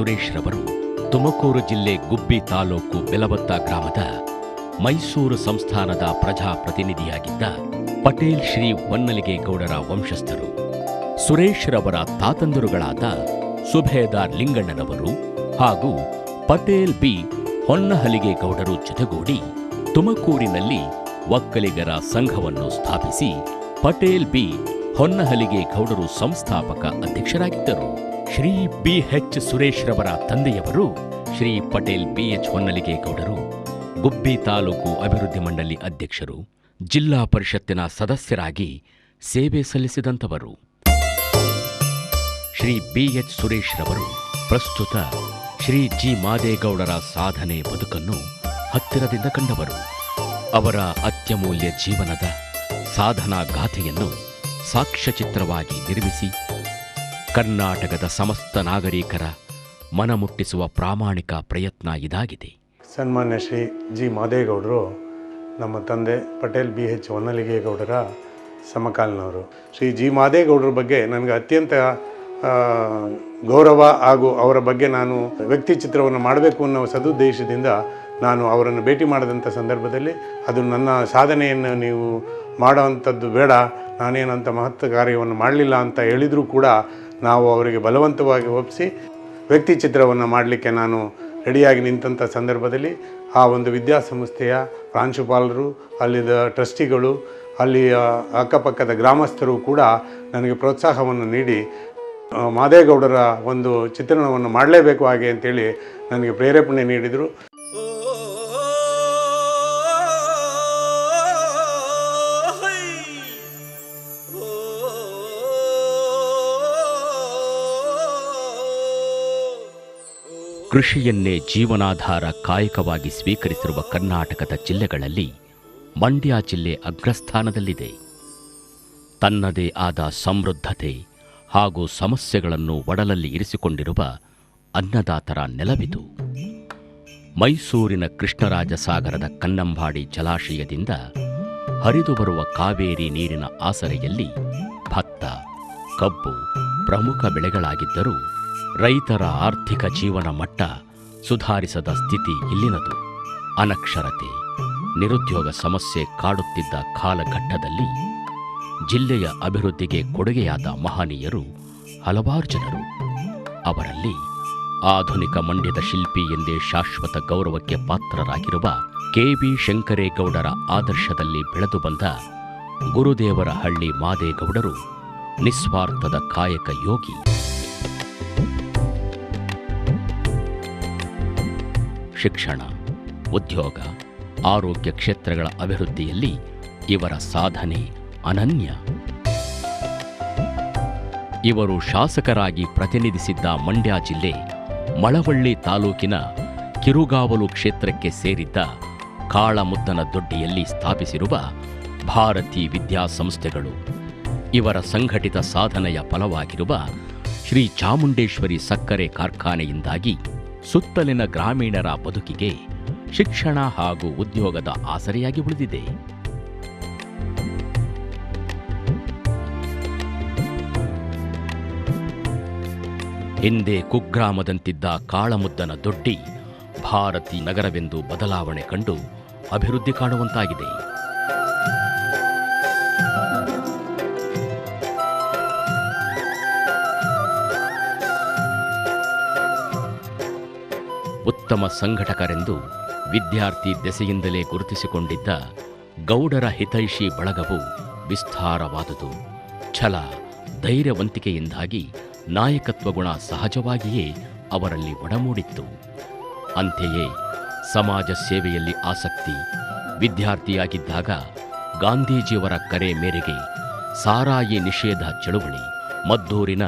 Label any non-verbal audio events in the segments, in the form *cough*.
ಸುರೇಶ್ ರವರು ತುಮಕೂರು ಜಿಲ್ಲೆ ಗುಬ್ಬಿ ತಾಲೂಕು ಬೆಲವತ್ತ ಗ್ರಾಮದ ಮೈಸೂರು ಸಂಸ್ಥಾನದ ಪ್ರಜಾಪ್ರತಿನಿಧಿಯಾಗಿದ್ದ ಪಟೇಲ್ ಶ್ರೀ ಹೊನ್ನಲಿಗೆ ಗೌಡರ ವಂಶಸ್ಥರು. ಸುರೇಶ್ ರವರ ತಾತಂದಿರುಗಳಾದ ಸುಭೇದಾರ್ ಲಿಂಗಣ್ಣನವರು ಹಾಗೂ ಪಟೇಲ್ ಬಿ ಹೊನ್ನಹಲಿಗೆ ಗೌಡರು ಜೊತೆಗೂಡಿ ತುಮಕೂರಿನಲ್ಲಿ ಒಕ್ಕಲಿಗರ ಸಂಘವನ್ನು ಸ್ಥಾಪಿಸಿ ಪಟೇಲ್ ಬಿ ಹೊನ್ನಹಲಿಗೆ ಗೌಡರು ಸಂಸ್ಥಾಪಕ ಅಧ್ಯಕ್ಷರಾಗಿದ್ದರು. ಶ್ರೀ ಬಿ ಎಚ್ ಸುರೇಶ್ ರವರ ತಂದೆಯವರು ಶ್ರೀ ಪಟೇಲ್ ಬಿ ಎಚ್ ಹೊನ್ನಲಿಗೇಗೌಡರು ಗುಬ್ಬಿ ತಾಲೂಕು ಅಭಿವೃದ್ಧಿ ಮಂಡಳಿ ಅಧ್ಯಕ್ಷರು, ಜಿಲ್ಲಾ ಪರಿಷತ್ತಿನ ಸದಸ್ಯರಾಗಿ ಸೇವೆ ಸಲ್ಲಿಸಿದಂಥವರು. ಶ್ರೀ ಬಿ ಎಚ್ ಸುರೇಶ್ ರವರು ಪ್ರಸ್ತುತ ಶ್ರೀ ಜಿ ಮಾದೇಗೌಡರ ಸಾಧನೆ ಬದುಕನ್ನು ಹತ್ತಿರದಿಂದ ಕಂಡವರು. ಅವರ ಅತ್ಯಮೂಲ್ಯ ಜೀವನದ ಸಾಧನಾ ಗಾಥೆಯನ್ನು ಸಾಕ್ಷ್ಯಚಿತ್ರವಾಗಿ ನಿರ್ಮಿಸಿ ಕರ್ನಾಟಕದ ಸಮಸ್ತ ನಾಗರಿಕರ ಮನಮುಟ್ಟಿಸುವ ಪ್ರಾಮಾಣಿಕ ಪ್ರಯತ್ನ ಇದಾಗಿದೆ. ಸನ್ಮಾನ್ಯ ಶ್ರೀ ಜಿ. ಮಾದೇಗೌಡರು, ನಮ್ಮ ತಂದೆ ಪಟೇಲ್ ಬಿ. ಎಚ್. ಹೊನ್ನಲಿಗೇಗೌಡರ ಸಮಕಾಲೀನವರು. ಶ್ರೀ ಜಿ. ಮಾದೇಗೌಡರ ಬಗ್ಗೆ ನನಗೆ ಅತ್ಯಂತ ಗೌರವ ಹಾಗೂ ಅವರ ಬಗ್ಗೆ ನಾನು ವ್ಯಕ್ತಿ ಚಿತ್ರವನ್ನು ಮಾಡಬೇಕು ಅನ್ನೋ ಸದುದ್ದೇಶದಿಂದ ನಾನು ಅವರನ್ನು ಭೇಟಿ ಮಾಡಿದಂಥ ಸಂದರ್ಭದಲ್ಲಿ ಅದು ನನ್ನ ಸಾಧನೆಯನ್ನು ನೀವು ಮಾಡೋವಂಥದ್ದು ಬೇಡ ನಾನೇನಂತ ಮಹತ್ವ ಕಾರ್ಯವನ್ನು ಮಾಡಲಿಲ್ಲ ಅಂತ ಹೇಳಿದರೂ ಕೂಡ ನಾವು ಅವರಿಗೆ ಬಲವಂತವಾಗಿ ಒಪ್ಪಿಸಿ ವ್ಯಕ್ತಿ ಚಿತ್ರವನ್ನು ಮಾಡಲಿಕ್ಕೆ ನಾನು ರೆಡಿಯಾಗಿ ನಿಂತಹ ಸಂದರ್ಭದಲ್ಲಿ ಆ ಒಂದು ವಿದ್ಯಾಸಂಸ್ಥೆಯ ಪ್ರಾಂಶುಪಾಲರು, ಅಲ್ಲಿದ ಟ್ರಸ್ಟಿಗಳು ಅಲ್ಲಿಯ ಅಕ್ಕಪಕ್ಕದ ಗ್ರಾಮಸ್ಥರು ಕೂಡ ನನಗೆ ಪ್ರೋತ್ಸಾಹವನ್ನು ನೀಡಿ ಮಾದೇಗೌಡರ ಒಂದು ಚಿತ್ರಣವನ್ನು ಮಾಡಲೇಬೇಕು ಹಾಗೆ ಅಂತೇಳಿ ನನಗೆ ಪ್ರೇರೇಪಣೆ ನೀಡಿದರು. ಕೃಷಿಯನ್ನೇ ಜೀವನಾಧಾರ ಕಾಯಕವಾಗಿ ಸ್ವೀಕರಿಸಿರುವ ಕರ್ನಾಟಕದ ಜಿಲ್ಲೆಗಳಲ್ಲಿ ಮಂಡ್ಯ ಜಿಲ್ಲೆ ಅಗ್ರಸ್ಥಾನದಲ್ಲಿದೆ. ತನ್ನದೇ ಆದ ಸಮೃದ್ಧತೆ ಹಾಗೂ ಸಮಸ್ಯೆಗಳನ್ನು ಒಡಲಲ್ಲಿ ಇರಿಸಿಕೊಂಡಿರುವ ಅನ್ನದಾತರ ನೆಲವಿದು. ಮೈಸೂರಿನ ಕೃಷ್ಣರಾಜಸಾಗರದ ಕನ್ನಂಬಾಡಿ ಜಲಾಶಯದಿಂದ ಹರಿದು ಬರುವ ಕಾವೇರಿ ನೀರಿನ ಆಸರೆಯಲ್ಲಿ ಭತ್ತ, ಕಬ್ಬು ಪ್ರಮುಖ ಬೆಳೆಗಳಾಗಿದ್ದರೂ ರೈತರ ಆರ್ಥಿಕ ಜೀವನ ಮಟ್ಟ ಸುಧಾರಿಸದ ಸ್ಥಿತಿ ಇಲ್ಲಿನದು. ಅನಕ್ಷರತೆ, ನಿರುದ್ಯೋಗ ಸಮಸ್ಯೆ ಕಾಡುತ್ತಿದ್ದ ಕಾಲಘಟ್ಟದಲ್ಲಿ ಜಿಲ್ಲೆಯ ಅಭಿವೃದ್ಧಿಗೆ ಕೊಡುಗೆಯಾದ ಮಹನೀಯರು ಹಲವಾರು ಜನರು. ಅವರಲ್ಲಿ ಆಧುನಿಕ ಮಂಡ್ಯದ ಶಿಲ್ಪಿ ಎಂದೇ ಶಾಶ್ವತ ಗೌರವಕ್ಕೆ ಪಾತ್ರರಾಗಿರುವ ಕೆ ಬಿ ಶಂಕರೇಗೌಡರ ಆದರ್ಶದಲ್ಲಿ ಬೆಳೆದು ಬಂದ ಗುರುದೇವರ ಹಳ್ಳಿ ಮಾದೇಗೌಡರು ನಿಸ್ವಾರ್ಥದ ಕಾಯಕ ಯೋಗಿ. ಶಿಕ್ಷಣ, ಉದ್ಯೋಗ, ಆರೋಗ್ಯ ಕ್ಷೇತ್ರಗಳ ಅಭಿವೃದ್ಧಿಯಲ್ಲಿ ಇವರ ಸಾಧನೆ ಅನನ್ಯ. ಇವರು ಶಾಸಕರಾಗಿ ಪ್ರತಿನಿಧಿಸಿದ್ದ ಮಂಡ್ಯ ಜಿಲ್ಲೆ ಮಳವಳ್ಳಿ ತಾಲೂಕಿನ ಕಿರುಗಾವಲು ಕ್ಷೇತ್ರಕ್ಕೆ ಸೇರಿದ್ದ ಕಾಳಮುದ್ದನ ದೊಡ್ಡಿಯಲ್ಲಿ ಸ್ಥಾಪಿಸಿರುವ ಭಾರತೀ ವಿದ್ಯಾಸಂಸ್ಥೆಗಳು ಇವರ ಸಂಘಟಿತ ಸಾಧನೆಯ ಫಲವಾಗಿರುವ ಶ್ರೀ ಚಾಮುಂಡೇಶ್ವರಿ ಸಕ್ಕರೆ ಕಾರ್ಖಾನೆಯಿಂದಾಗಿ ಸುತ್ತಲಿನ ಗ್ರಾಮೀಣರ ಬದುಕಿಗೆ ಶಿಕ್ಷಣ ಹಾಗೂ ಉದ್ಯೋಗದ ಆಸರೆಯಾಗಿ ಉಳಿದಿದೆ. ಹಿಂದೆ ಕುಗ್ರಾಮದಂತಿದ್ದ ಕಾಳಮುದ್ದನ ದೊಡ್ಡಿ ಭಾರತಿ ನಗರವೆಂದು ಬದಲಾವಣೆ ಕಂಡು ಅಭಿವೃದ್ಧಿ ಕಾಣುವಂತಾಗಿದೆ. ಉತ್ತಮ ಸಂಘಟಕರೆಂದು ವಿದ್ಯಾರ್ಥಿ ದೆಸೆಯಿಂದಲೇ ಗುರುತಿಸಿಕೊಂಡಿದ್ದ ಗೌಡರ ಹಿತೈಷಿ ಬಳಗವು ವಿಸ್ತಾರವಾದುದು. ಛಲ, ಧೈರ್ಯವಂತಿಕೆಯಿಂದಾಗಿ ನಾಯಕತ್ವ ಗುಣ ಸಹಜವಾಗಿಯೇ ಅವರಲ್ಲಿ ಒಡಮೂಡಿತ್ತು. ಅಂತೆಯೇ ಸಮಾಜ ಸೇವೆಯಲ್ಲಿ ಆಸಕ್ತಿ, ವಿದ್ಯಾರ್ಥಿಯಾಗಿದ್ದಾಗ ಗಾಂಧೀಜಿಯವರ ಕರೆ ಮೇರೆಗೆ ಸಾರಾಯಿ ನಿಷೇಧ ಚಳುವಳಿ ಮದ್ದೂರಿನ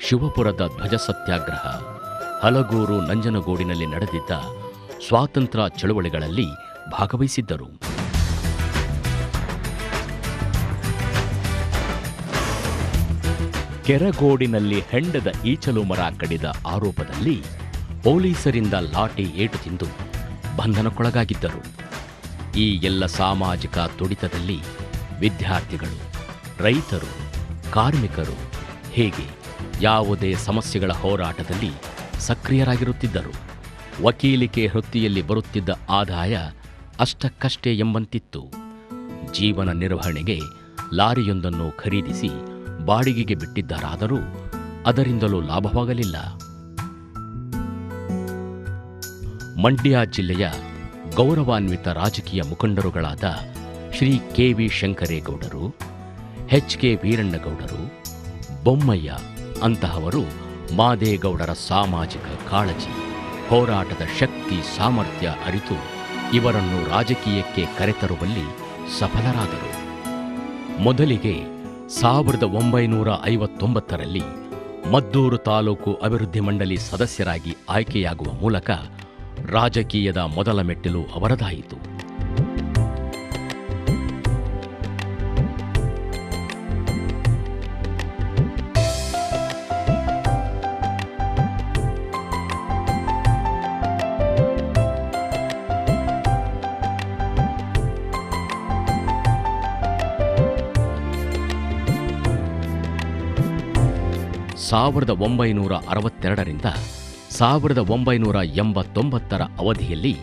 ಶಿವಪುರದ ಧ್ವಜ ಸತ್ಯಾಗ್ರಹ ಹಲಗೂರು ನಂಜನಗೂಡಿನಲ್ಲಿ ನಡೆದಿದ್ದ ಸ್ವಾತಂತ್ರ್ಯ ಚಳುವಳಿಗಳಲ್ಲಿ ಭಾಗವಹಿಸಿದ್ದರು. ಕೆರಗೋಡಿನಲ್ಲಿ ಹೆಂಡದ ಈಚಲು ಮರ ಕಡಿದ ಆರೋಪದಲ್ಲಿ ಪೊಲೀಸರಿಂದ ಲಾಠಿ ಏಟು ತಿಂದು ಬಂಧನಕ್ಕೊಳಗಾಗಿದ್ದರು. ಈ ಎಲ್ಲ ಸಾಮಾಜಿಕ ತುಡಿತದಲ್ಲಿ ವಿದ್ಯಾರ್ಥಿಗಳು, ರೈತರು, ಕಾರ್ಮಿಕರು, ಹೇಗೆ ಯಾವುದೇ ಸಮಸ್ಯೆಗಳ ಹೋರಾಟದಲ್ಲಿ ಸಕ್ರಿಯರಾಗಿರುತ್ತಿದ್ದರು. ವಕೀಲಿಕೆ ವೃತ್ತಿಯಲ್ಲಿ ಬರುತ್ತಿದ್ದ ಆದಾಯ ಅಷ್ಟಕ್ಕಷ್ಟೇ ಎಂಬಂತಿತ್ತು. ಜೀವನ ನಿರ್ವಹಣೆಗೆ ಲಾರಿಯೊಂದನ್ನು ಖರೀದಿಸಿ ಬಾಡಿಗೆಗೆ ಬಿಟ್ಟಿದ್ದರಾದರೂ ಅದರಿಂದಲೂ ಲಾಭವಾಗಲಿಲ್ಲ. ಮಂಡ್ಯ ಜಿಲ್ಲೆಯ ಗೌರವಾನ್ವಿತ ರಾಜಕೀಯ ಮುಖಂಡರುಗಳಾದ ಶ್ರೀ ಕೆ ವಿ ಶಂಕರೇಗೌಡರು, ಎಚ್ ಕೆ ವೀರಣ್ಣಗೌಡರು, ಬೊಮ್ಮಯ್ಯ ಅಂತಹವರು ಮಾದೇಗೌಡರ ಸಾಮಾಜಿಕ ಕಾಳಜಿ, ಹೋರಾಟದ ಶಕ್ತಿ, ಸಾಮರ್ಥ್ಯ ಅರಿತು ಇವರನ್ನು ರಾಜಕೀಯಕ್ಕೆ ಕರೆತರುವಲ್ಲಿ ಸಫಲರಾದರು. ಮೊದಲಿಗೆ ಸಾವಿರದ ಒಂಬೈನೂರ ಐವತ್ತೊಂಬತ್ತರಲ್ಲಿ ಮದ್ದೂರು ತಾಲೂಕು ಅಭಿವೃದ್ಧಿ ಮಂಡಳಿ ಸದಸ್ಯರಾಗಿ ಆಯ್ಕೆಯಾಗುವ ಮೂಲಕ ರಾಜಕೀಯದ ಮೊದಲ ಮೆಟ್ಟಿಲು ಅವರದಾಯಿತು. ಸಾವಿರದ ಒಂಬೈನೂರ ಅರವತ್ತೆರಡರಿಂದ ಸಾವಿರದ ಒಂಬೈನೂರ ಎಂಬತ್ತೊಂಬತ್ತರ ಅವಧಿಯಲ್ಲಿ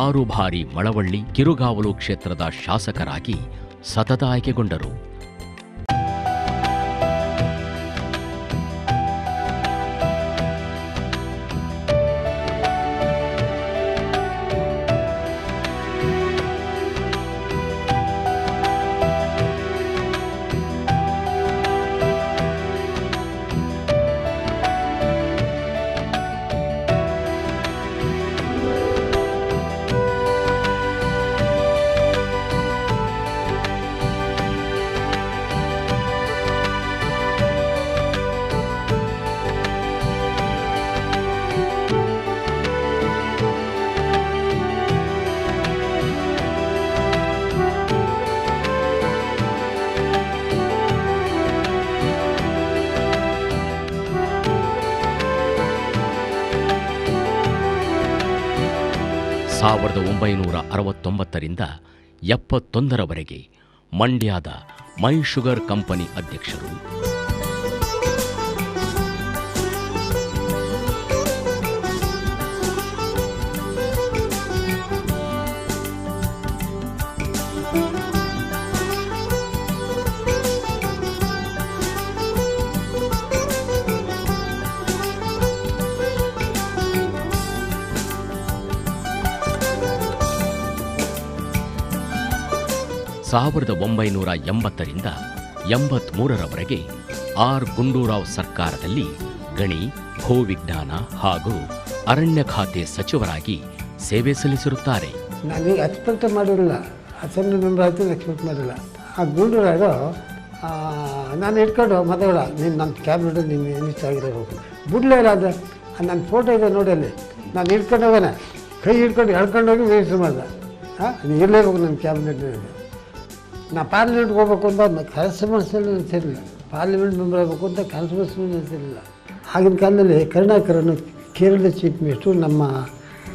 ಆರು ಬಾರಿ ಮಳವಳ್ಳಿ ಕಿರುಗಾವಲು ಕ್ಷೇತ್ರದ ಶಾಸಕರಾಗಿ ಸತತ ಆಯ್ಕೆಗೊಂಡರು. ಸಾವಿರದ ಒಂಬೈನೂರ ಅರವತ್ತೊಂಬತ್ತರಿಂದ ಎಪ್ಪತ್ತೊಂದರವರೆಗೆ ಮಂಡ್ಯದ ಮೈ ಶುಗರ್ ಕಂಪನಿ ಅಧ್ಯಕ್ಷರು ಸಾವಿರದ ಒಂಬೈನೂರ ಎಂಬತ್ತರಿಂದ ಎಂಬತ್ಮೂರರವರೆಗೆ ಆರ್. ಗುಂಡೂರಾವ್ ಸರ್ಕಾರದಲ್ಲಿ ಗಣಿ, ಭೂವಿಜ್ಞಾನ ಹಾಗೂ ಅರಣ್ಯ ಖಾತೆ ಸಚಿವರಾಗಿ ಸೇವೆ ಸಲ್ಲಿಸಿರುತ್ತಾರೆ. ನಾನು ಎಕ್ಸ್ಪೆಕ್ಟ್ ಮಾಡಿರಲಿಲ್ಲ. ಅಸೆಂಬ್ಲಿ ಮೆಂಬರ್ ಆಯ್ತು ಎಕ್ಸ್ಪೆಕ್ಟ್ ಮಾಡಿಲ್ಲ ಆ ಗೂಂಡೂರಾರು ನಾನು ಇಟ್ಕೊಂಡು ಮದುವೆ ನೀನು ನನ್ನ ಕ್ಯಾಬಿನೆಟ್ ನಿಮ್ಮ ಮಿನಿಸ್ಟರ್ ಆಗಿರಬೇಕು ಬಿಡ್ಲೇ ಇಲ್ಲ ನನ್ನ ಫೋಟೋ ಇದೆ ನೋಡಿ ಅಲ್ಲಿ. ನಾನು ಹಿಡ್ಕೊಂಡು ಹೋಗೋಣ. ಕೈ ಹಿಡ್ಕೊಂಡು ಎಳ್ಕೊಂಡೋಗಿ ಮಾಡಿದೆ. ಹಾಂ ನೀನು ಇರಲೇಬೇಕು ನನ್ನ ಕ್ಯಾಬಿನೆಟ್ ನಾ ಪಾರ್ಲಿಮೆಂಟ್ಗೆ ಹೋಗ್ಬೇಕು ಅಂತ ಕೆಲಸ ಮನಸ್ಸಲ್ಲಿ ನೆನೆಸಿರಲಿಲ್ಲ ಪಾರ್ಲಿಮೆಂಟ್ ಮೆಂಬರ್ ಆಗಬೇಕು ಅಂತ ಕೆಲಸ ಮನಸ್ಸಲ್ಲಿ ನೆನೆಸಿರಲಿಲ್ಲ ಆಗಿನ ಕಾಲದಲ್ಲಿ ಕರುಣಾಕರನ್ ಕೇರಳದ ಚೀಫ್ ಮಿನಿಸ್ಟ್ರು ನಮ್ಮ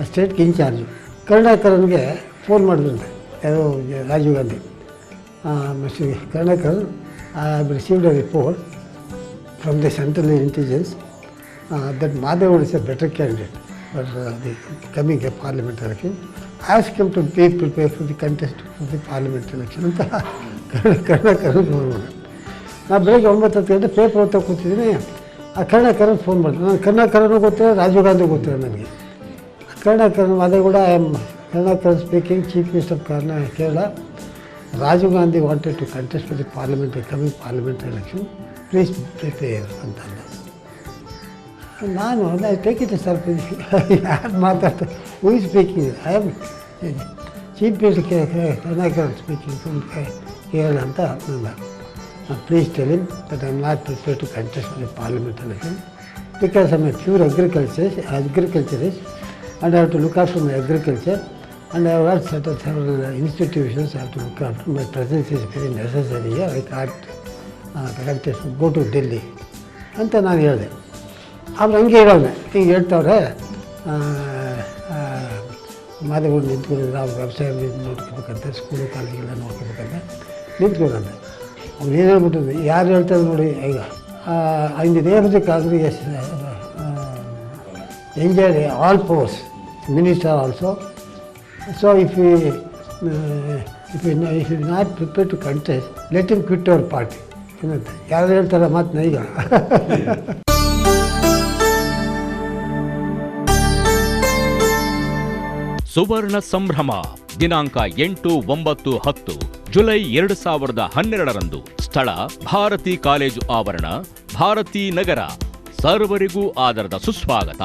ಸ್ಟೇಟ್ಗೆ ಇನ್ಚಾರ್ಜು. ಕರುಣಾಕರನ್ಗೆ ಫೋನ್ ಮಾಡಿದ್ರು ಯಾರು Rajiv Gandhi. Mister Karunakar I received a report from the central intelligence that Madev is a better candidate but the coming a parliament election ask him to be prepare for the contest for the parliament election ಅಂತ Karunakaran phone ಮಾಡಿದೆ ನಾನು ಬೆಳಗ್ಗೆ ಒಂಬತ್ತು ಹತ್ತು ಗಂಟೆ paper ಓದ್ತಾ ಕೂತಿದ್ದೀನಿ. ಆ ಕರುಣಾಕರನ್ ಫೋನ್ ಮಾಡಿದೆ ನಾನು ಕರುಣಾಕರನು ಗೊತ್ತಿಲ್ಲ, ರಾಜೀವ್ ಗಾಂಧಿ ಗೊತ್ತಿಲ್ಲ ನನಗೆ. ಕರ್ಣಾಕರನ್ ಅದೇ ಕೂಡ I am Karunakaran speaking chief minister of ಕರ್ನಾ Kerala. Rajiv Gandhi wanted to contest for the parliament coming parliament election please prepare ಅಂತ ಅಂದ. ನಾನು ಐ ಟೇಕ್ ಇಟ್ ಸ್ವಲ್ಪ ಯಾರು ಮಾತಾಡ್ತಾರೆ? Who speaking I am chief minister Karunakaran speaking from Kerala ಅಂತ ಅಂದ please tell him that I am not prepare to contest the parliament election because I a pure agriculture agriculturist look after my agriculture and I have had certain several institutions I have to look after. My presence is very necessary here. I can't uh, contest, go to Delhi ಅಂತ ನಾನು ಹೇಳಿದೆ ಅವ್ರು ಹಂಗೆ ಹೇಳೋನೆ ಹಿಂಗೆ ಹೇಳ್ತವ್ರೆ ಮಾದಿ ಒಂದು ನಿಂತ್ಕೊಂಡಿದ್ರೆ ಅವ್ರ ವ್ಯವಸಾಯ ನೋಡ್ಕೋಬೇಕಂತೆ ಸ್ಕೂಲು ಕಾಲೇಜಿಗೆಲ್ಲ ನೋಡ್ಕೋಬೇಕಂತೆ, ನಿಂತ್ಕೊಂಡಂತೆ. ಅವ್ರು ಏನು ಹೇಳ್ಬಿಟ್ಟಿದ್ರು, ಯಾರು ಹೇಳ್ತಾರೆ ನೋಡಿ ಈಗ ಐದು ನೇಮಕ್ಕಾದ್ರೆ S enjoy all powers minister also so if you if you if you not prepare to contest let in quit our party ಏನಂತ? ಯಾರು ಹೇಳ್ತಾರೆ ಮತ್ತೆ ನೈಗ *laughs* ಸುವರ್ಣ ಸಂಭ್ರಮ, ದಿನಾಂಕ ಎಂಟು ಒಂಬತ್ತು ಹತ್ತು, ಜುಲೈ ಎರಡು ಸಾವಿರದ ಹನ್ನೆರಡರಂದು. ಸ್ಥಳ, ಭಾರತಿ ಕಾಲೇಜು ಆವರಣ, ಭಾರತಿ ನಗರ. ಸರ್ವರಿಗೂ ಆದರದ ಸುಸ್ವಾಗತ,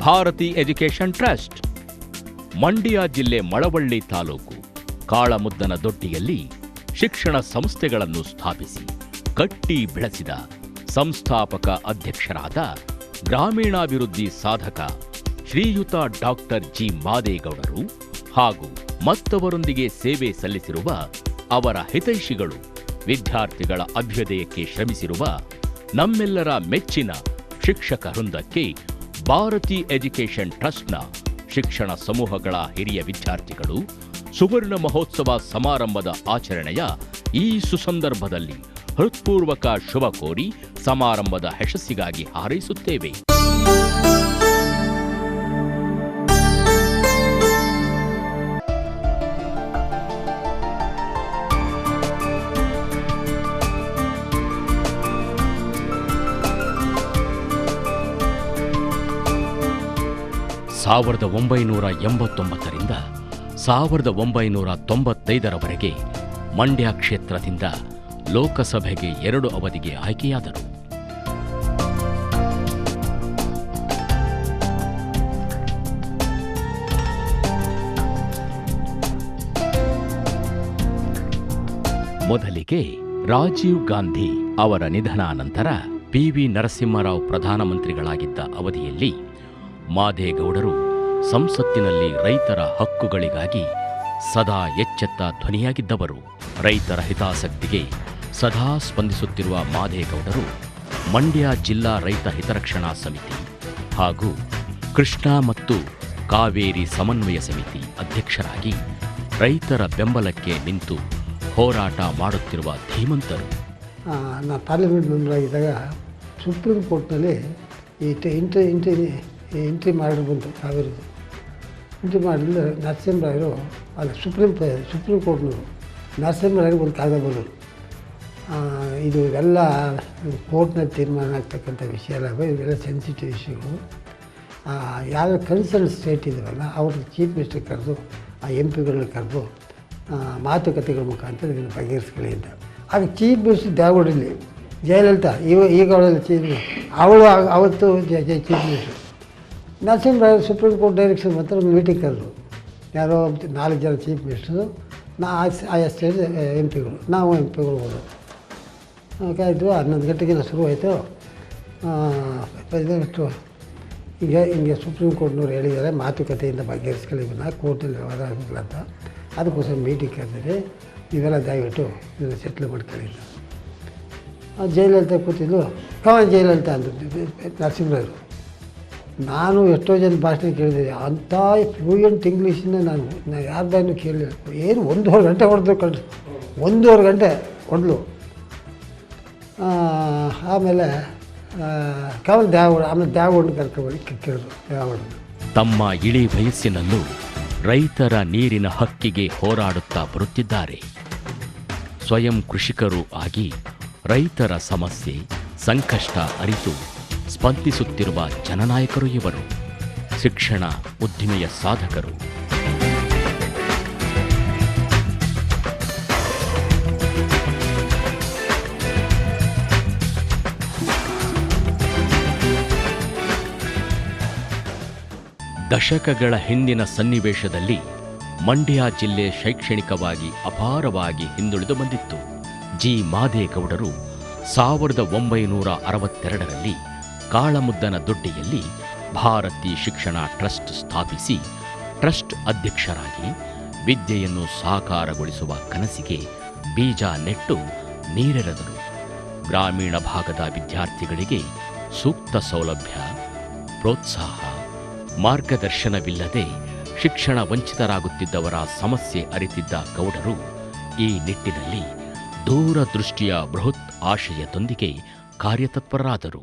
ಭಾರತಿ ಎಜುಕೇಷನ್ ಟ್ರಸ್ಟ್. ಮಂಡ್ಯ ಜಿಲ್ಲೆ ಮಳವಳ್ಳಿ ತಾಲೂಕು, ಕಾಳಮುದ್ದನ ದೊಡ್ಡಿಯಲ್ಲಿ ಶಿಕ್ಷಣ ಸಂಸ್ಥೆಗಳನ್ನು ಸ್ಥಾಪಿಸಿ, ಕಟ್ಟಿ ಬೆಳೆಸಿದ ಸಂಸ್ಥಾಪಕ ಅಧ್ಯಕ್ಷರಾದ ಗ್ರಾಮೀಣಾಭಿವೃದ್ಧಿ ಸಾಧಕ ಶ್ರೀಯುತ ಡಾಕ್ಟರ್ ಜಿ. ಮಾದೇಗೌಡರು ಹಾಗೂ ಮತ್ತವರೊಂದಿಗೆ ಸೇವೆ ಸಲ್ಲಿಸಿರುವ ಅವರ ಹಿತೈಷಿಗಳು ವಿದ್ಯಾರ್ಥಿಗಳ ಅಭ್ಯುದಯಕ್ಕೆ ಶ್ರಮಿಸಿರುವ ನಮ್ಮೆಲ್ಲರ ಮೆಚ್ಚಿನ ಶಿಕ್ಷಕ ವೃಂದಕ್ಕೆ ಭಾರತಿ ಎಜುಕೇಷನ್ ಟ್ರಸ್ಟ್ನ ಶಿಕ್ಷಣ ಸಮೂಹಗಳ ಹಿರಿಯ ವಿದ್ಯಾರ್ಥಿಗಳು ಸುವರ್ಣ ಮಹೋತ್ಸವ ಸಮಾರಂಭದ ಆಚರಣೆಯ ಈ ಸುಸಂದರ್ಭದಲ್ಲಿ ಹೃತ್ಪೂರ್ವಕ ಶುಭ ಕೋರಿ ಸಮಾರಂಭದ ಯಶಸ್ಸಿಗಾಗಿ ಹಾರೈಸುತ್ತೇವೆ. ಸಾವಿರದ ಒಂಬೈನೂರ ಎಂಬತ್ತೊಂಬತ್ತರಿಂದ ಸಾವಿರದ ಒಂಬೈನೂರ ತೊಂಬತ್ತೈದರವರೆಗೆ ಮಂಡ್ಯ ಕ್ಷೇತ್ರದಿಂದ ಲೋಕಸಭೆಗೆ ಎರಡು ಅವಧಿಗೆ ಆಯ್ಕೆಯಾದರು. ಮೊದಲಿಗೆ ರಾಜೀವ್ ಗಾಂಧಿ ಅವರ ನಿಧನಾನಂತರ ಪಿ ವಿ ನರಸಿಂಹರಾವ್ ಪ್ರಧಾನಮಂತ್ರಿಗಳಾಗಿದ್ದ ಅವಧಿಯಲ್ಲಿ ಮಾದೇಗೌಡರು ಸಂಸತ್ತಿನಲ್ಲಿ ರೈತರ ಹಕ್ಕುಗಳಿಗಾಗಿ ಸದಾ ಎಚ್ಚೆತ್ತ ಧ್ವನಿಯಾಗಿದ್ದವರು. ರೈತರ ಹಿತಾಸಕ್ತಿಗೆ ಸದಾ ಸ್ಪಂದಿಸುತ್ತಿರುವ ಮಾದೇಗೌಡರು ಮಂಡ್ಯ ಜಿಲ್ಲಾ ರೈತ ಹಿತರಕ್ಷಣಾ ಸಮಿತಿ ಹಾಗೂ ಕೃಷ್ಣಾ ಮತ್ತು ಕಾವೇರಿ ಸಮನ್ವಯ ಸಮಿತಿ ಅಧ್ಯಕ್ಷರಾಗಿ ರೈತರ ಬೆಂಬಲಕ್ಕೆ ನಿಂತು ಹೋರಾಟ ಮಾಡುತ್ತಿರುವ ಧೀಮಂತರು. ನಾನು ಪಾರ್ಲಿಮೆಂಟ್ ಮೆಂಬರ್ ಆಗಿದ್ದಾಗ ಸುಪ್ರೀಂ ಕೋರ್ಟ್ನಲ್ಲಿ ಈ ಎಂಟ್ರಿ ಎಂಟ್ರಿ ಮಾಡಿ ಬಂತು ಕಾವೇರಿದು. ಎಂಟ್ರಿ ಮಾಡಿದ್ರೆ ನರಸಿಂಹರಾಯರು ಅಲ್ಲಿ ಸುಪ್ರೀಂ ಸುಪ್ರೀಂ ಕೋರ್ಟ್ನವರು ನರಸಿಂಹರಾಯರು ಒಂದು ಕಾಗದ ಬರೋರು ಇದು ಇವೆಲ್ಲ ಕೋರ್ಟ್ನಲ್ಲಿ ತೀರ್ಮಾನ ಆಗ್ತಕ್ಕಂಥ ವಿಷಯ ಎಲ್ಲ ಇವೆಲ್ಲ ಸೆನ್ಸಿಟಿವ್ ಇಶ್ಯೂಗಳು ಯಾವ ಕನ್ಸರ್ನ್ ಸ್ಟೇಟ್ ಇದ್ದಾರಲ್ಲ ಅವ್ರ ಚೀಫ್ ಮಿನಿಸ್ಟರ್ ಕರೆದು, ಆ ಎಂ ಪಿಗಳನ್ನ ಕರೆದು ಮಾತುಕತೆಗಳ ಮುಖಾಂತರ ಇದನ್ನು ಬಗೆಹರಿಸ್ಕೊಳ್ಳಿ ಅಂತ. ಆಗ ಚೀಫ್ ಮಿನಿಸ್ಟರ್ ದ್ಯಾವಡಲ್ಲಿ ಜಯಲಲಿತಾ, ಇವ ಈಗ ಅವಳಲ್ಲಿ ಚೀಫ್ ಅವಳು ಅವತ್ತು chief minister Narasimha Rao supreme court direction ಮಾತ್ರ ಒಂದು ಮೀಟಿಂಗ್ ಕರೆದು ಯಾರೋ ನಾಲ್ಕು ಜನ ಚೀಫ್ ಮಿನಿಸ್ಟರು, ನಾ ಆಯಾ ಸ್ಟೇಟ್ ಎಂ ಪಿಗಳು ನಾವು ಎಂ ಪಿಗಳು ಓಕೆ ಆಯಿತು, ಹನ್ನೊಂದು ಗಂಟೆಗೆ ಶುರು ಆಯಿತು. ಎಷ್ಟು ಈಗ ಹಿಂಗೆ ಸುಪ್ರೀಂ ಕೋರ್ಟ್ನವ್ರು ಹೇಳಿದ್ದಾರೆ, ಮಾತುಕತೆಯಿಂದ ಬಗೆಹರಿಸ್ಕೊಳ್ಳಿ ಇವನ್ನ ಕೋರ್ಟಲ್ಲಿ ವ್ಯವಹಾರ ಆಗಲಿಲ್ಲ ಅಂತ. ಅದಕ್ಕೋಸ್ಕರ ಮೀಟಿಂಗ್ ಕರೆದಿರಿ ಇವೆಲ್ಲ ದಯವಿಟ್ಟು ಇದನ್ನು ಸೆಟ್ಲ್ ಮಾಡ್ಕೊಳ್ಳಿ ಅಂತ. ಆ ಜಯಲಲಿತಾ ಕೂತಿದ್ದು ಕವನ್ ಜಯಲಲಿತಾ ಅಂದ್ರು ನರಸಿಂಹರಾಯರು ನಾನು ಎಷ್ಟೋ ಜನ ಭಾಷಣ ಕೇಳಿದೆ ಅಂಥ ಫ್ಲೂಯೆಂಟ್ ಇಂಗ್ಲೀಷನ್ನ ನಾನು ನಾನು ಯಾರ್ದಾನು ಕೇಳಿ ಕೇಳಲಿಲ್ಲ. ಏನು ಒಂದೂವರೆ ಗಂಟೆ ಹೊಡೆದು ಕಳ್ಸಿ ಒಂದೂವರೆ ಗಂಟೆ ಹೊಡ್ಲು. ಆಮೇಲೆ ಕೆಲವು ದೇವ ಆಮೇಲೆ ದ್ಯಾವಣ್ಣ ಕರ್ಕೊಂಡು ಕೇಳಿದ್ರು. ದ್ಯಾವಣ್ಣ ತಮ್ಮ ಇಳಿ ವಯಸ್ಸಿನಲ್ಲೂ ರೈತರ ನೀರಿನ ಹಕ್ಕಿಗೆ ಹೋರಾಡುತ್ತಾ ಬರುತ್ತಿದ್ದಾರೆ. ಸ್ವಯಂ ಕೃಷಿಕರು ಆಗಿ ರೈತರ ಸಮಸ್ಯೆ ಸಂಕಷ್ಟ ಅರಿತು. ಸ್ಪಂದಿಸುತ್ತಿರುವ ಜನನಾಯಕರು ಇವರು. ಶಿಕ್ಷಣ ಉದ್ದಿಮೆಯ ಸಾಧಕರು. ದಶಕಗಳ ಹಿಂದಿನ ಸನ್ನಿವೇಶದಲ್ಲಿ ಮಂಡ್ಯ ಜಿಲ್ಲೆ ಶೈಕ್ಷಣಿಕವಾಗಿ ಅಪಾರವಾಗಿ ಹಿಂದುಳಿದು ಬಂದಿತ್ತು. ಜಿ. ಮಾದೇಗೌಡರು ಸಾವಿರದ ಒಂಬೈನೂರ ಅರವತ್ತೆರಡರಲ್ಲಿ ಕಾಳಮುದ್ದನ ದೊಡ್ಡಿಯಲ್ಲಿ ಭಾರತಿ ಶಿಕ್ಷಣ ಟ್ರಸ್ಟ್ ಸ್ಥಾಪಿಸಿ ಟ್ರಸ್ಟ್ ಅಧ್ಯಕ್ಷರಾಗಿ ವಿದ್ಯೆಯನ್ನು ಸಾಕಾರಗೊಳಿಸುವ ಕನಸಿಗೆ ಬೀಜ ನೆಟ್ಟು ನೀರೆರೆದರು. ಗ್ರಾಮೀಣ ಭಾಗದ ವಿದ್ಯಾರ್ಥಿಗಳಿಗೆ ಸೂಕ್ತ ಸೌಲಭ್ಯ, ಪ್ರೋತ್ಸಾಹ, ಮಾರ್ಗದರ್ಶನವಿಲ್ಲದೆ ಶಿಕ್ಷಣ ವಂಚಿತರಾಗುತ್ತಿದ್ದವರ ಸಮಸ್ಯೆ ಅರಿತಿದ್ದ ಗೌಡರು ಈ ನಿಟ್ಟಿನಲ್ಲಿ ದೂರದೃಷ್ಟಿಯ ಬೃಹತ್ ಆಶಯದೊಂದಿಗೆ ಕಾರ್ಯತತ್ಪರರಾದರು.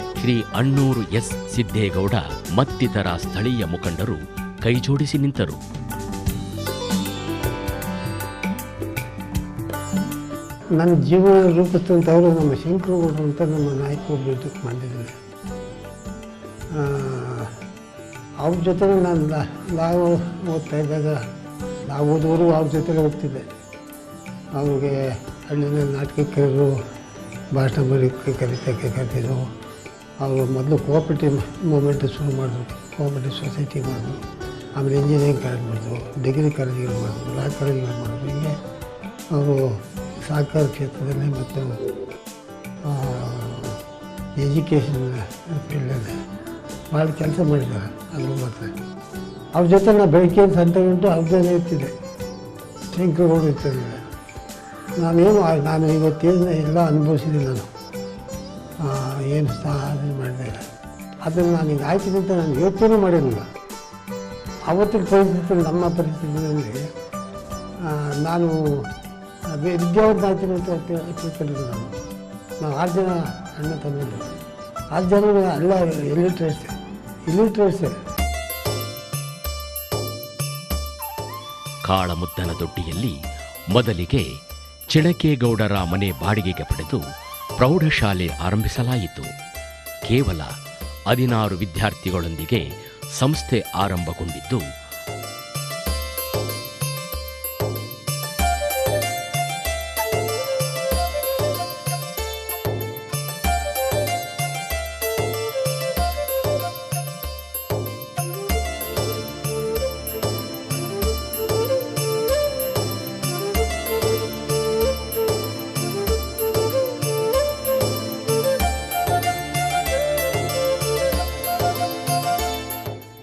ಶ್ರೀ ಅಣ್ಣೂರು ಎಸ್ ಸಿದ್ದೇಗೌಡ ಮತ್ತಿತರ ಸ್ಥಳೀಯ ಮುಖಂಡರು ಕೈಜೋಡಿಸಿ ನಿಂತರು. ನನ್ನ ಜೀವನ ರೂಪಿಸಿದಂಥವರು ನಮ್ಮ ಶಂಕರಗೌಡರು ಅಂತ ನಮ್ಮ ನಾಯಕ ಮಾಡಿದ್ದಾರೆ ಅವ್ರ ಜೊತೆ ನಾನು ನಾವು ಓದ್ತಾ ಇದ್ದಾಗ ನಾವು ಓದೋರು ಅವ್ರ ಜೊತೆಲೇ ಹೋಗ್ತಿದ್ದೆ. ಅವ್ರಿಗೆ ನಾಟಕಕ್ಕೆ ಕರೆದು ಭಾಷಣ ಬರೀ ಕರಿತಕ್ಕೆ ಕರೆದಿದ್ರು ಅವರು ಮೊದಲು ಕೋಆಪರೇಟಿವ್ ಮೂಮೆಂಟ್ ಶುರು ಮಾಡಿದ್ರು. ಕೋಆಪ್ರೇಟಿವ್ ಸೊಸೈಟಿ ಮಾಡಿದ್ರು. ಆಮೇಲೆ ಇಂಜಿನಿಯರಿಂಗ್ ಕಾಲೇಜ್ ಮಾಡಿದ್ರು ಡಿಗ್ರಿ ಕಾಲೇಜ್ಗಳು ಮಾಡಿದ್ರು ಲಾ ಕಾಲೇಜ್ಗಳು ಮಾಡಿದ್ರು. ಹೀಗೆ ಅವರು ಸಹಕಾರ ಕ್ಷೇತ್ರದಲ್ಲಿ ಮತ್ತು ಎಜುಕೇಷನ್ ಫೀಲ್ಡಲ್ಲಿ ಭಾಳ ಕೆಲಸ ಮಾಡಿದ್ದಾರೆ. ಅದ್ರ ಮಾತ್ರ. ಅವ್ರ ಜೊತೆ ನಾನು ಬೆಳಗ್ಗೆ ಸಂತೆ ಉಂಟು, ಅವ್ರ ಜೊತೆ ಇರ್ತಿದ್ದೆ. ಶಂಕರಗೌಡ ಇರ್ತದೆ ನಾನೇನು, ನಾನು ಇವತ್ತೇನು ಎಲ್ಲ ಅನುಭವಿಸಿದ್ದೀನಿ ನಾನು. ಆ, ಏನು ಸಾಧನೆ ಮಾಡಿದೆ? ಅದನ್ನು ನಾನು ಈಗ ಆಯ್ತಿದೆ ಅಂತ ನಾನು ಯೋಚನೆ ಮಾಡಿರಲಿಲ್ಲ. ಅವತ್ತಿನ ಪರಿಸ್ಥಿತಿ ನಮ್ಮ ಪರಿಸ್ಥಿತಿಯಲ್ಲಿ ನಾನು ವಿದ್ಯಾವಂತ ಆಗ್ತೀನಿ ಅಂತ ತಿಳ್- ತಿಳ್ಕೊಂಡಿದ್ದೆ ನಾನು ನಾವು ಆರು ಜನ ಅಣ್ಣ ತಂದಿದ್ದೆ ಆರು ಜನ ಎಲ್ಲ ಇಲಿಟ್ರೇಟ್ಸ್ ಇಲಿಟ್ರೇಟ್ಸೇ ಕಾಳಮುದ್ದನ ದೊಡ್ಡಿಯಲ್ಲಿ ಮೊದಲಿಗೆ ಚಿಣಕೇಗೌಡರ ಮನೆ ಬಾಡಿಗೆಗೆ ಪಡೆದು ಪ್ರೌಢಶಾಲೆ ಆರಂಭಿಸಲಾಯಿತು. ಕೇವಲ ಹದಿನಾರು ವಿದ್ಯಾರ್ಥಿಗಳೊಂದಿಗೆ ಸಂಸ್ಥೆ ಆರಂಭಗೊಂಡಿದ್ದು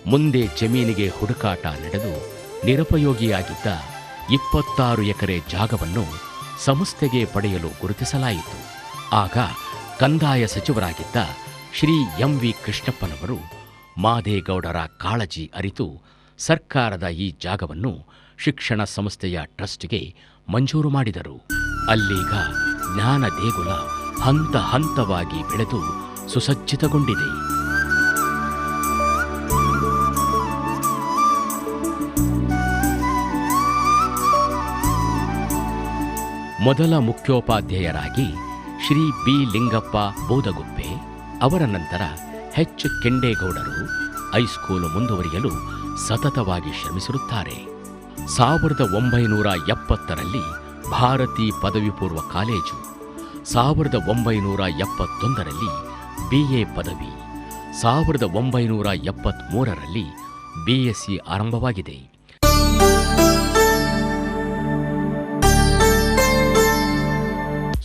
ಮುಂದೆ ಜಮೀನಿಗೆ ಹುಡುಕಾಟ ನಡೆದು ನಿರುಪಯೋಗಿಯಾಗಿದ್ದ ಇಪ್ಪತ್ತಾರು ಎಕರೆ ಜಾಗವನ್ನು ಸಂಸ್ಥೆಗೆ ಪಡೆಯಲು ಗುರುತಿಸಲಾಯಿತು. ಆಗ ಕಂದಾಯ ಸಚಿವರಾಗಿದ್ದ ಶ್ರೀ ಎಂ ವಿ ಕೃಷ್ಣಪ್ಪನವರು ಮಾದೇಗೌಡರ ಕಾಳಜಿ ಅರಿತು ಸರ್ಕಾರದ ಈ ಜಾಗವನ್ನು ಶಿಕ್ಷಣ ಸಂಸ್ಥೆಯ ಟ್ರಸ್ಟ್ಗೆ ಮಂಜೂರು ಮಾಡಿದರು. ಅಲ್ಲೀಗ ಜ್ಞಾನ ದೇಗುಲ ಹಂತ ಹಂತವಾಗಿ ಬೆಳೆದು ಸುಸಜ್ಜಿತಗೊಂಡಿದೆ. ಮೊದಲ ಮುಖ್ಯೋಪಾಧ್ಯಾಯರಾಗಿ ಶ್ರೀ ಬಿ. ಲಿಂಗಪ್ಪ ಬೋದಗುಪ್ಪೆ ಅವರ ನಂತರ ಹೆಚ್ ಕೆಂಡೇಗೌಡರು ಹೈಸ್ಕೂಲು ಮುಂದುವರಿಯಲು ಸತತವಾಗಿ ಶ್ರಮಿಸಿರುತ್ತಾರೆ. ಸಾವಿರದ ಒಂಬೈನೂರ ಎಪ್ಪತ್ತರಲ್ಲಿ ಭಾರತಿ ಪದವಿ ಪೂರ್ವ ಕಾಲೇಜು, ಸಾವಿರದ ಒಂಬೈನೂರ ಎಪ್ಪತ್ತೊಂದರಲ್ಲಿ ಬಿ. ಎ. ಪದವಿ, ಸಾವಿರದ ಒಂಬೈನೂರ ಎಪ್ಪತ್ತ್ಮೂರರಲ್ಲಿ ಬಿ. ಎಸ್. ಸಿ. ಆರಂಭವಾಗಿದೆ.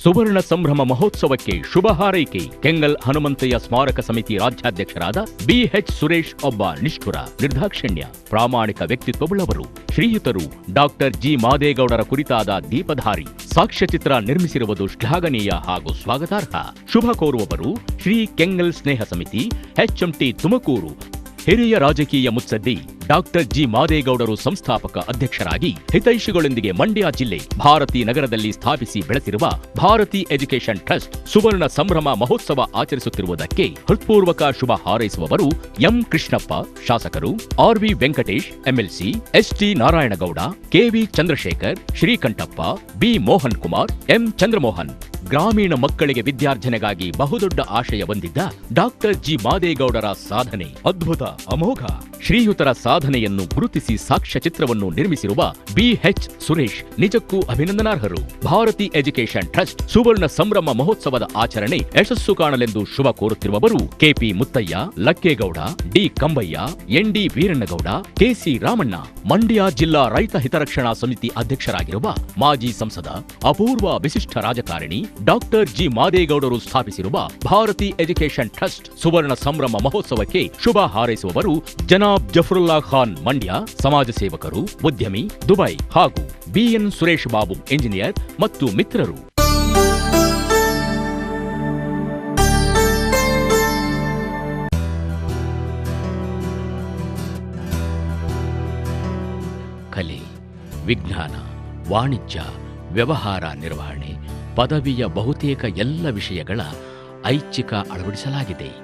ಸುವರ್ಣ ಸಂಭ್ರಮ ಮಹೋತ್ಸವಕ್ಕೆ ಶುಭ ಹಾರೈಕೆ. ಕೆಂಗಲ್ ಹನುಮಂತಯ್ಯ ಸ್ಮಾರಕ ಸಮಿತಿ ರಾಜ್ಯಾಧ್ಯಕ್ಷರಾದ ಬಿಎಚ್ ಸುರೇಶ್ ಒಬ್ಬ ನಿಷ್ಠುರ, ನಿರ್ದಾಕ್ಷಿಣ್ಯ, ಪ್ರಾಮಾಣಿಕ ವ್ಯಕ್ತಿತ್ವವುಳ್ಳವರು. ಶ್ರೀಯುತರು ಡಾಕ್ಟರ್ ಜಿ ಮಾದೇಗೌಡರ ಕುರಿತಾದ ದೀಪಧಾರಿ, ಸಾಕ್ಷ್ಯಚಿತ್ರ ನಿರ್ಮಿಸಿರುವುದು ಶ್ಲಾಘನೀಯ ಹಾಗೂ ಸ್ವಾಗತಾರ್ಹ. ಶುಭ ಕೋರುವವರು ಶ್ರೀ ಕೆಂಗಲ್ ಸ್ನೇಹ ಸಮಿತಿ ಎಚ್ಎಂಟಿ ತುಮಕೂರು. ಹಿರಿಯ ರಾಜಕೀಯ ಮುತ್ಸದ್ದಿ ಡಾಕ್ಟರ್ ಜಿ ಮಾದೇಗೌಡರು ಸಂಸ್ಥಾಪಕ ಅಧ್ಯಕ್ಷರಾಗಿ ಹಿತೈಷಿಗಳೊಂದಿಗೆ ಮಂಡ್ಯ ಜಿಲ್ಲೆ ಭಾರತಿ ನಗರದಲ್ಲಿ ಸ್ಥಾಪಿಸಿ ಬೆಳೆಸಿರುವ ಭಾರತಿ ಎಜುಕೇಷನ್ ಟ್ರಸ್ಟ್ ಸುವರ್ಣ ಸಂಭ್ರಮ ಮಹೋತ್ಸವ ಆಚರಿಸುತ್ತಿರುವುದಕ್ಕೆ ಹೃತ್ಪೂರ್ವಕ ಶುಭ ಹಾರೈಸುವವರು ಎಂ ಕೃಷ್ಣಪ್ಪ, ಶಾಸಕರು R V Venkatesh, MLC S T Narayanagowda KV Chandrashekhar, Srikanthappa, B Mohan Kumar, M Chandramohan. ಗ್ರಾಮೀಣ ಮಕ್ಕಳಿಗೆ ವಿದ್ಯಾರ್ಜನೆಗಾಗಿ ಬಹುದೊಡ್ಡ ಆಶಯ ಹೊಂದಿದ್ದ ಡಾಕ್ಟರ್ ಜಿ ಮಾದೇಗೌಡರ ಸಾಧನೆ ಅದ್ಭುತ. ಅಮೋಘ, ಶ್ರೀಯುತರ ಸಾಧನೆಯನ್ನು ಗುರುತಿಸಿ ಸಾಕ್ಷ್ಯಚಿತ್ರವನ್ನು ನಿರ್ಮಿಸಿರುವ ಬಿಎಚ್ ಸುರೇಶ್ ನಿಜಕ್ಕೂ ಅಭಿನಂದನಾರ್ಹರು. ಭಾರತಿ ಎಜುಕೇಷನ್ ಟ್ರಸ್ಟ್ ಸುವರ್ಣ ಸಂಭ್ರಮ ಮಹೋತ್ಸವದ ಆಚರಣೆ ಯಶಸ್ಸು ಕಾಣಲೆಂದು ಶುಭ ಕೋರುತ್ತಿರುವವರು KP Muthaiah, Lakkegowda, D Kambaiah, N D Veerannagowda KC Ramanna. Mandya ಜಿಲ್ಲಾ ರೈತ ಹಿತರಕ್ಷಣಾ ಸಮಿತಿ ಅಧ್ಯಕ್ಷರಾಗಿರುವ ಮಾಜಿ ಸಂಸದ, ಅಪೂರ್ವ ವಿಶಿಷ್ಟ ರಾಜಕಾರಣಿ ಡಾಕ್ಟರ್ ಜಿ ಮಾದೇಗೌಡರು ಸ್ಥಾಪಿಸಿರುವ ಭಾರತಿ ಎಜುಕೇಷನ್ ಟ್ರಸ್ಟ್ ಸುವರ್ಣ ಸಂಭ್ರಮ ಮಹೋತ್ಸವಕ್ಕೆ ಶುಭ ಹಾರೈಸುವವರು ಜನಾಬ್ ಜಫರುಲ್ಲಾ ಖಾನ್ ಮಂಡ್ಯ, ಸಮಾಜ ಸೇವಕರು, ಉದ್ಯಮಿ, ದುಬೈ ಹಾಗೂ ಬಿಎನ್ ಸುರೇಶ್ ಬಾಬು ಎಂಜಿನಿಯರ್ ಮತ್ತು ಮಿತ್ರರು. ಕಲೆ, ವಿಜ್ಞಾನ, ವಾಣಿಜ್ಯ, ವ್ಯವಹಾರ ನಿರ್ವಹಣೆ, ಪದವಿಯ ಬಹುತೇಕ ಎಲ್ಲ ವಿಷಯಗಳ ಐಚ್ಛಿಕ ಅಳವಡಿಸಲಾಗಿದೆ.